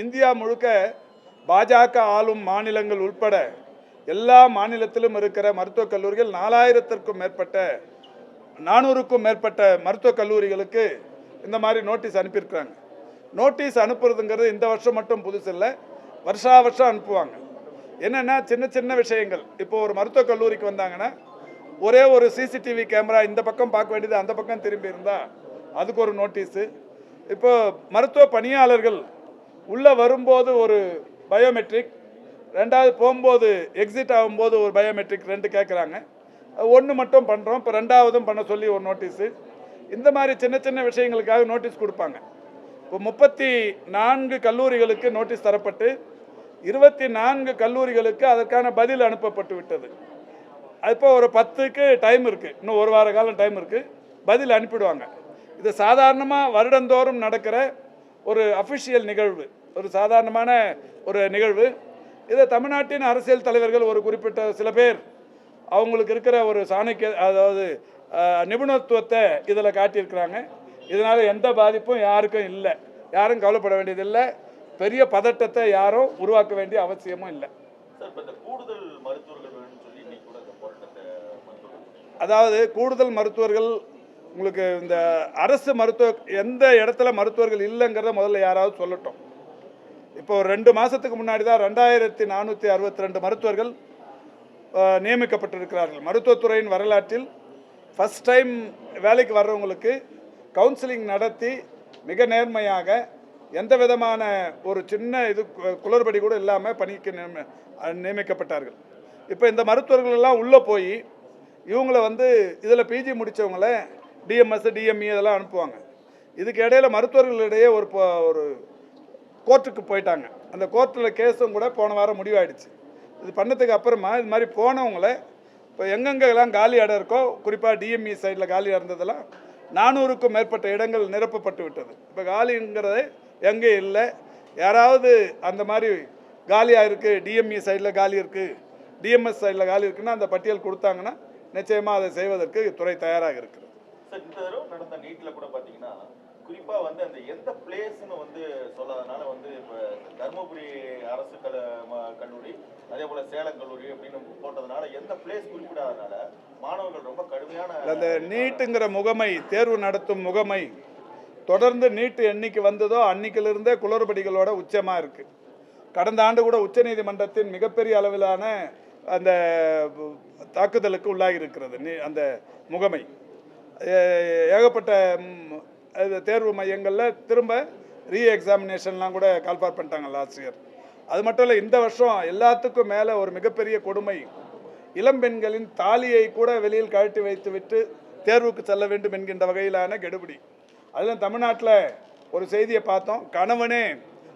India முழுக்க பாஜக ஆளும் மாநிலங்கள் உள்பட எல்லா மாநிலத்திலும் இருக்கிற மருத்துவக் கல்லூரிகள் நாலாயிரத்திற்கும் மேற்பட்ட நானூறுக்கும் மேற்பட்ட மருத்துவக் கல்லூரிகளுக்கு இந்த மாதிரி நோட்டீஸ் அனுப்பியிருக்கிறாங்க. நோட்டீஸ் அனுப்புறதுங்கிறது இந்த வருஷம் மட்டும் புதுசு இல்லை வருஷா வருஷம் அனுப்புவாங்க. என்னென்னா சின்ன சின்ன விஷயங்கள். இப்போ ஒரு மருத்துவக் கல்லூரிக்கு வந்தாங்கன்னா ஒரே ஒரு சிசிடிவி கேமரா இந்த பக்கம் பார்க்க வேண்டியது அந்த பக்கம் திரும்பி இருந்தால் அதுக்கு ஒரு நோட்டீஸு. இப்போ மருத்துவ பணியாளர்கள் உள்ளே வரும்போது ஒரு பயோமெட்ரிக் ரெண்டாவது போகும்போது எக்ஸிட் ஆகும்போது ஒரு பயோமெட்ரிக் ரெண்டு கேட்குறாங்க ஒன்று மட்டும் பண்ணுறோம் இப்போ ரெண்டாவதும் பண்ண சொல்லி ஒரு நோட்டீஸு இந்த மாதிரி சின்ன சின்ன விஷயங்களுக்காக நோட்டீஸ் கொடுப்பாங்க. இப்போ முப்பத்தி நான்கு கல்லூரிகளுக்கு நோட்டீஸ் தரப்பட்டு இருபத்தி நான்கு கல்லூரிகளுக்கு அதற்கான பதில் அனுப்பப்பட்டு விட்டது. இப்போ ஒரு பத்துக்கு டைம் இருக்குது இன்னும் ஒரு வார காலம் டைம் இருக்குது பதில் அனுப்பிடுவாங்க. இது சாதாரணமாக வருடந்தோறும் நடக்கிற ஒரு அஃபிஷியல் நிகழ்வு. ஒரு சாதாரணமான ஒரு நிகழ்வு. இதை தமிழ்நாட்டின் அரசியல் தலைவர்கள் ஒரு குறிப்பிட்ட சில பேர் அவங்களுக்கு இருக்கிற ஒரு சாணக்கிய அதாவது நிபுணத்துவத்தை இதில் காட்டியிருக்கிறாங்க. இதனால் எந்த பாதிப்பும் யாருக்கும் இல்லை. யாரும் கவலைப்பட வேண்டியதில்லை பெரிய பதட்டத்தை யாரும் உருவாக்க வேண்டிய அவசியமும் இல்லை. அதாவது கூடுதல் மருத்துவர்கள் உங்களுக்கு இந்த அரசு மருத்துவ எந்த இடத்துல மருத்துவர்கள் இல்லைங்கிறத முதல்ல யாராவது சொல்லட்டும். இப்போ ஒரு ரெண்டு மாதத்துக்கு முன்னாடி தான் ரெண்டாயிரத்தி நானூற்றி அறுபத்தி ரெண்டு மருத்துவர்கள் நியமிக்கப்பட்டிருக்கிறார்கள். மருத்துவத்துறையின் வரலாற்றில் ஃபஸ்ட் டைம் வேலைக்கு வர்றவங்களுக்கு கவுன்சிலிங் நடத்தி மிக நேர்மையாக எந்த விதமான ஒரு சின்ன இது குளறுபடி கூட இல்லாமல் பணிக்கு நியம- நியமிக்கப்பட்டார்கள். இப்போ இந்த மருத்துவர்கள் எல்லாம் உள்ளே போய் இவங்கள வந்து இதில் பிஜி முடித்தவங்கள டிஎம்எஸ் டிஎம்இ இதெல்லாம் அனுப்புவாங்க. இதுக்கு இடையில மருத்துவர்களிடையே ஒரு ஒரு கோர்ட்டுக்கு போயிட்டாங்க. அந்த கோர்ட்டில் கேஸும் கூட போன வாரம் முடிவாயிடுச்சு. இது பண்ணதுக்கு அப்புறமா இது மாதிரி போனவங்களை இப்போ எங்கெங்கெல்லாம் காலி இடம் இருக்கோ குறிப்பாக டிஎம்இ சைடில் காலியாக இருந்ததெல்லாம் நானூறுக்கும் மேற்பட்ட இடங்கள் நிரப்பப்பட்டு விட்டது. இப்போ காலிங்கிறது எங்கே இல்லை? யாராவது அந்த மாதிரி காலியாக இருக்குது டிஎம்இ சைடில் காலி இருக்குது டிஎம்எஸ் சைடில் காலி இருக்குன்னா அந்த பட்டியல் கொடுத்தாங்கன்னா நிச்சயமாக அதை செய்வதற்கு துறை தயாராக இருக்குது சார் இந்த தடவை நடந்த நீட்டில் கூட பார்த்தீங்கன்னா குறிப்பா வந்து அந்த எந்த பிளேஸ்னு வந்து சொல்லாதனால வந்து இப்போ தருமபுரி அரசு கல கல்லூரி அதே போல சேலம் கல்லூரி அப்படின்னு போட்டதுனால எந்த பிளேஸ் குறிப்பிடாதனால மாணவர்கள் ரொம்ப கடுமையான அந்த நீட்டுங்கிற முகமை தேர்வு நடத்தும் முகமை தொடர்ந்து நீட்டு என்னைக்கு வந்ததோ அன்னைக்கிலிருந்தே குளறுபடிகளோட உச்சமாக இருக்குது கடந்த ஆண்டு கூட உச்சநீதிமன்றத்தின் மிகப்பெரிய அளவிலான அந்த தாக்குதலுக்கு உள்ளாகி இருக்கிறது அந்த முகமை. ஏகப்பட்ட இது தேர்வு மையங்களில் திரும்ப ரீ எக்ஸாமினேஷன்லாம் கூட கால்பார் பண்ணிட்டாங்க லாஸ்ட் இயர் அது மட்டும் இல்லை இந்த வருஷம் எல்லாத்துக்கும் மேலே ஒரு மிகப்பெரிய கொடுமை. இளம்பெண்களின் தாலியை கூட வெளியில் கழட்டி வைத்துவிட்டு தேர்வுக்கு செல்ல வேண்டும் என்கின்ற வகையிலான கெடுபிடி. அதில் தமிழ்நாட்டில் ஒரு செய்தியை பார்த்தோம். கணவனே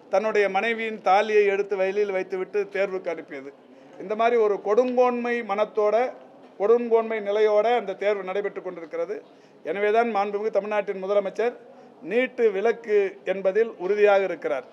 தன்னுடைய மனைவியின் தாலியை எடுத்து வெளியில் வைத்துவிட்டு தேர்வுக்கு அனுப்பியது. இந்த மாதிரி ஒரு கொடுங்கோன்மை மனத்தோட கொடுங்கோன்மை நிலையோட அந்த தேர்வு நடைபெற்று கொண்டிருக்கிறது. எனவே தான் மாண்புமிகு தமிழ்நாட்டின் முதலமைச்சர் நீட்டு விலக்கு என்பதில் உறுதியாக இருக்கிறார்.